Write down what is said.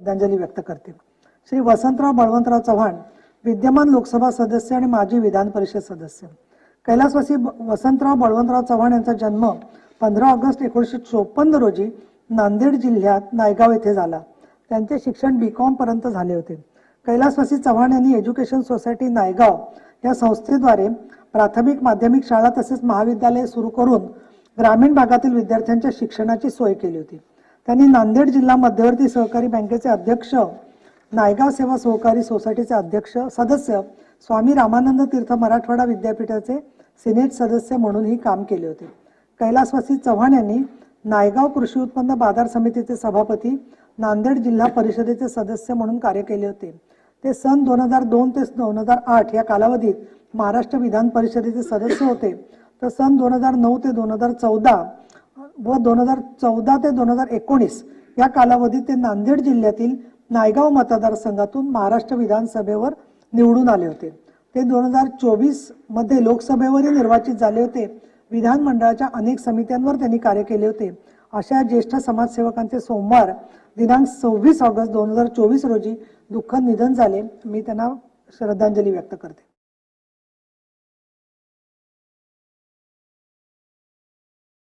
श्रद्धांजली व्यक्त करते श्री वसंतराव बळवंतराव चव्हाण विद्यमान लोकसभा सदस्य आणि माजी विधान परिषद सदस्य. कैलासवासी वसंतराव बळवंतराव चव्हाण यांचा जन्म पंधरा ऑगस्ट एकोणीसशे चोपन्न रोजी नांदेड जिल्ह्यात नायगाव येथे झाला. त्यांचे शिक्षण बी कॉम पर्यंत झाले होते. कैलासवासी चव्हाण यांनी एज्युकेशन सोसायटी नायगाव या संस्थेद्वारे प्राथमिक माध्यमिक शाळा तसेच महाविद्यालय सुरू करून ग्रामीण भागातील विद्यार्थ्यांच्या शिक्षणाची सोय केली होती. त्यांनी नांदेड जिल्हा मध्यवर्ती सहकारी बँकेचे अध्यक्ष नायगाव सेवा सहकारी सोसायटीचे अध्यक्ष सदस्य स्वामी रामानंद तीर्थ मराठवाडा विद्यापीठाचे सिनेट सदस्य म्हणूनही काम केले होते. कैलासवासी चव्हाण यांनी नायगाव कृषी उत्पन्न बाजार समितीचे सभापती नांदेड जिल्हा परिषदेचे सदस्य म्हणून कार्य केले होते. ते सन दोन हजार दोन ते दोन हजार आठ या कालावधीत महाराष्ट्र विधान परिषदेचे सदस्य होते. तर सन दोन हजार नऊ ते दोन हजार चौदा व दोन हजार चौदा ते दोन हजार एकोणीस या कालावधीत ते नांदेड जिल्ह्यातील नायगाव मतदारसंघातून महाराष्ट्र विधानसभेवर निवडून आले होते. ते दोन हजार चोवीसमध्ये लोकसभेवरही निर्वाचित झाले होते. विधानमंडळाच्या अनेक समित्यांवर त्यांनी कार्य केले होते. अशा ज्येष्ठ समाजसेवकांचे सोमवार दिनांक सव्वीस ऑगस्ट दोन हजार चोवीस रोजी दुःखद निधन झाले. मी त्यांना श्रद्धांजली व्यक्त करते.